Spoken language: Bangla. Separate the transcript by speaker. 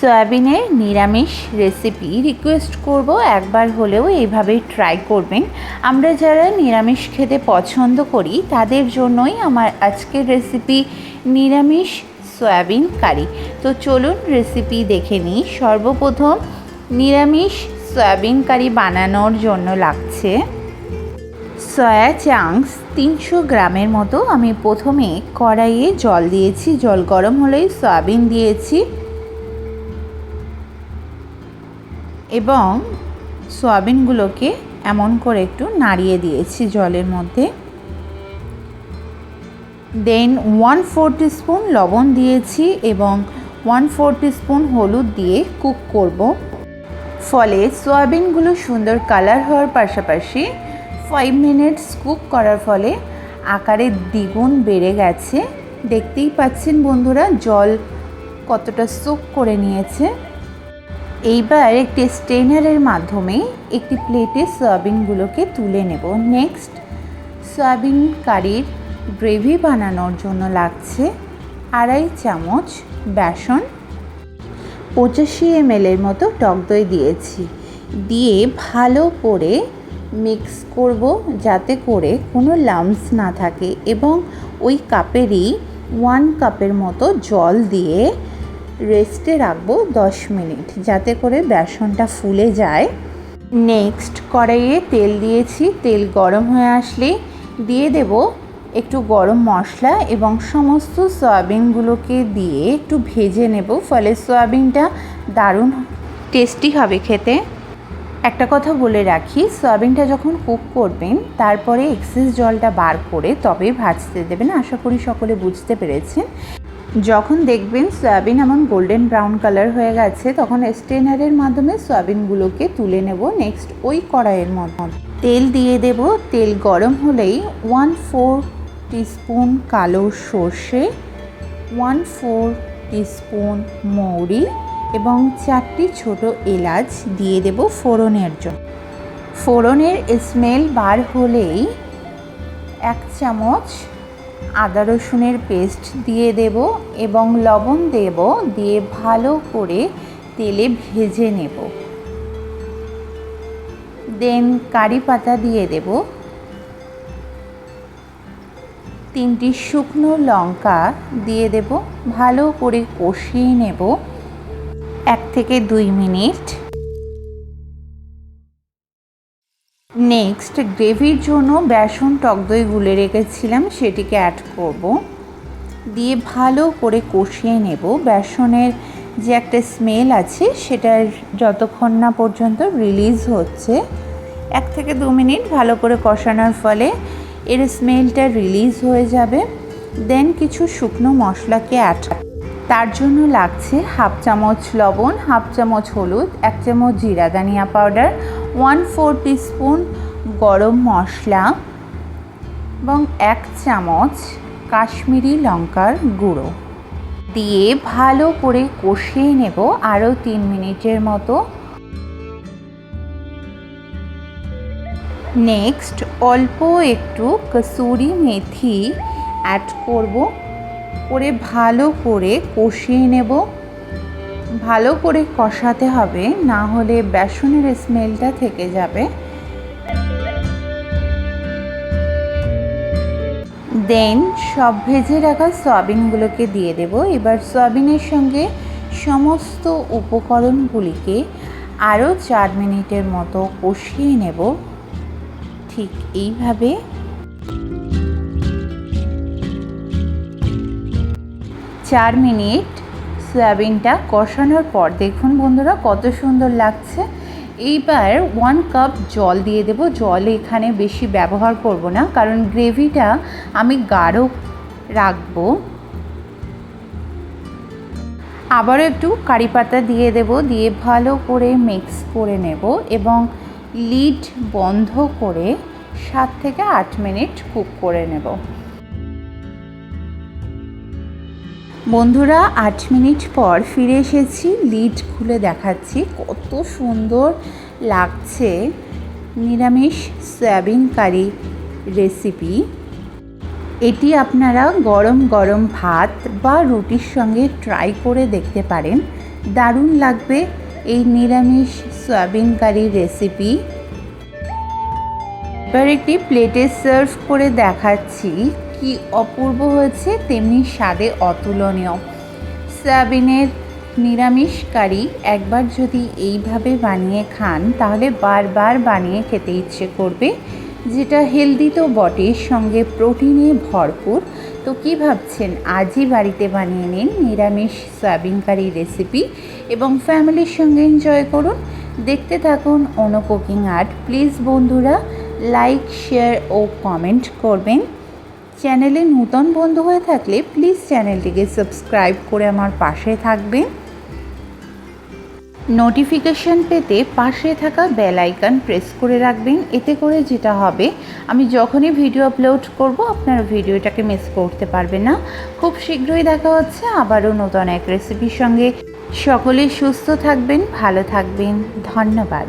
Speaker 1: সয়াবিনের নিরামিষ রেসিপি রিকোয়েস্ট করব। একবার হলেও এইভাবেই ট্রাই করবেন। আমরা যারা নিরামিষ খেতে পছন্দ করি, তাদের জন্যই আমার আজকের রেসিপি নিরামিষ সয়াবিন কারি। তো চলুন রেসিপি দেখে নিই। সর্বপ্রথম নিরামিষ সয়াবিন কারি বানানোর জন্য লাগছে সয়া চাংস তিনশো গ্রামের মতো। আমি প্রথমে কড়াইয়ে জল দিয়েছি। জল গরম হলেই সয়াবিন দিয়েছি। এবং সয়াবিনগুলোকে এমন করে একটু নাড়িয়ে দিয়েছি জলের মধ্যে। দেন ওয়ান ফোর স্পুন লবণ দিয়েছি এবং ওয়ান ফোর স্পুন হলুদ দিয়ে কুক করব। ফলে সয়াবিনগুলো সুন্দর কালার হওয়ার পাশাপাশি ফাইভ মিনিটস কুক করার ফলে আকারে দ্বিগুণ বেড়ে গেছে। দেখতেই পাচ্ছেন বন্ধুরা, জল কতটা সোক করে নিয়েছে। এইবার একটি স্টেনারের মাধ্যমে একটি প্লেটে সয়াবিনগুলোকে তুলে নেব। নেক্সট সয়াবিন কারির গ্রেভি বানানোর জন্য লাগছে আড়াই চামচ বেসন, পঁচাশি এমএলের মতো টক দই দিয়েছি। দিয়ে ভালো করে মিক্স করব যাতে করে কোনো লামস না থাকে এবং ওই কাপেরই ওয়ান কাপের মতো জল দিয়ে রেস্টে রাখব দশ মিনিট, যাতে করে বেসনটা ফুলে যায়। নেক্সট কড়াইয়ে তেল দিয়েছি, তেল গরম হয়ে আসলে দিয়ে দেব একটু গরম মশলা এবং সমস্ত সয়াবিনগুলোকে দিয়ে একটু ভেজে নেব, ফলে সয়াবিনটা দারুণ টেস্টি হবে খেতে। একটা কথা বলে রাখি, সয়াবিনটা যখন কুক করবেন, তারপরে এক্সেস জলটা বার করে তবেই ভাজতে দেবেন, আশা করি সকলে বুঝতে পেরেছেন। যখন দেখবেন সয়াবিন এমন গোল্ডেন ব্রাউন কালার হয়ে গেছে, তখন স্টেনারের মাধ্যমে সয়াবিনগুলোকে তুলে নেব নেক্সট ওই কড়াইয়ের মধ্যে। তেল দিয়ে দেব, তেল গরম হলেই ওয়ান ফোর টিস্পুন কালো সর্ষে ওয়ান ফোর টিস্পুন মৌরি এবং চারটি ছোট এলাচ দিয়ে দেব ফোড়নের জন্য। ফোড়নের স্মেল বার হলেই এক চামচ আদা রসুনের পেস্ট দিয়ে দেব এবং লবণ দেব দিয়ে ভালো করে তেলে ভেজে নেব। দেন কারি পাতা দিয়ে দেব। তিনটি শুকনো লঙ্কা দিয়ে দেব। ভালো করে কষিয়ে নেব। এক থেকে দুই মিনিট। নেক্সট গ্রেভির জন্য বেসন, টক দই গুলে রেখেছিলাম, সেটিকে অ্যাড করব। দিয়ে ভালো করে কষিয়ে নেব। বেসনের যে একটা স্মেল আছে, সেটার যতক্ষণ না পর্যন্ত রিলিজ হচ্ছে, এক থেকে দু মিনিট ভালো করে কষানোর ফলে এর স্মেলটা রিলিজ হয়ে যাবে। দেন কিছু শুকনো মশলাকে অ্যাড তার জন্য লাগছে হাফ চামচ লবণ, হাফ চামচ হলুদ, এক চামচ জিরা দানিয়া পাউডার ওয়ান ফোর স্পুন গরম মশলা এবং এক চামচ কাশ্মীরি লঙ্কার গুঁড়ো। দিয়ে ভালো করে কষিয়ে নেব আরও তিন মিনিটের মতো। নেক্সট অল্প একটু কসুরি মেথি অ্যাড করব। করে ভালো করে কষিয়ে নেব। ভালো করে কষাতে হবে, না হলে বেসনের স্মেলটা থেকে যাবে। দেন সব ভেজে রাখা সয়াবিনগুলোকে দিয়ে দেব। এবার সয়াবিনের সঙ্গে সমস্ত উপকরণগুলিকে আরও চার মিনিটের মতো কষিয়ে নেব। ঠিক এইভাবে চার মিনিট সয়াবিনটা কষানোর পর দেখুন বন্ধুরা কত সুন্দর লাগছে। এইবার ওয়ান কাপ জল দিয়ে দেব। জল এখানে বেশি ব্যবহার করব না, কারণ গ্রেভিটা আমি গাঢ় রাখব। আবারও একটু কারি পাতা দিয়ে দেব, দিয়ে ভালো করে মিক্স করে নেব এবং লিড বন্ধ করে সাত থেকে আট মিনিট কুক করে নেব। বন্ধুরা, আট মিনিট পর ফিরে এসেছি। লিড খুলে দেখাচ্ছি। কত সুন্দর লাগছে নিরামিষ সয়াবিন কারি রেসিপি। এটি আপনারা গরম গরম ভাত বা রুটির সঙ্গে ট্রাই করে দেখতে পারেন। দারুণ লাগবে এই নিরামিষ সয়াবিন কারির রেসিপি। এবার একটি প্লেটে সার্ভ করে দেখাচ্ছি। কি অপূর্ব হয়েছে তেমনি স্বাদে অতুলনীয়। সয়াবিনের নিরামিষ কারি একবার যদি এইভাবে বানিয়ে খান, তাহলে বারবার বানিয়ে খেতে ইচ্ছে করবে। যেটা হেলদি তো বটে সঙ্গে প্রোটিনে ভরপুর। তো কী ভাবছেন? আজই বাড়িতে বানিয়ে নিন নিরামিষ সয়াবিন কারি রেসিপি এবং ফ্যামিলির সঙ্গে এনজয় করুন। দেখতে থাকুন অনু কুকিং আর্ট। প্লিজ বন্ধুরা, লাইক, শেয়ার ও কমেন্ট করবেন। চ্যানেলে নূতন বন্ধু হয়ে থাকলে প্লিজ চ্যানেলটিকে সাবস্ক্রাইব করে আমার পাশে থাকবেন। নোটিফিকেশন পেতে পাশে থাকা বেল আইকন প্রেস করে রাখবেন। এতে করে যেটা হবে, আমি যখনই ভিডিও আপলোড করব, আপনার ভিডিওটাকে মিস করতে পারবেন না। খুব শীঘ্রই দেখা হচ্ছে আবারও নতুন এক রেসিপির সঙ্গে। সকলে সুস্থ থাকবেন, ভালো থাকবেন। ধন্যবাদ।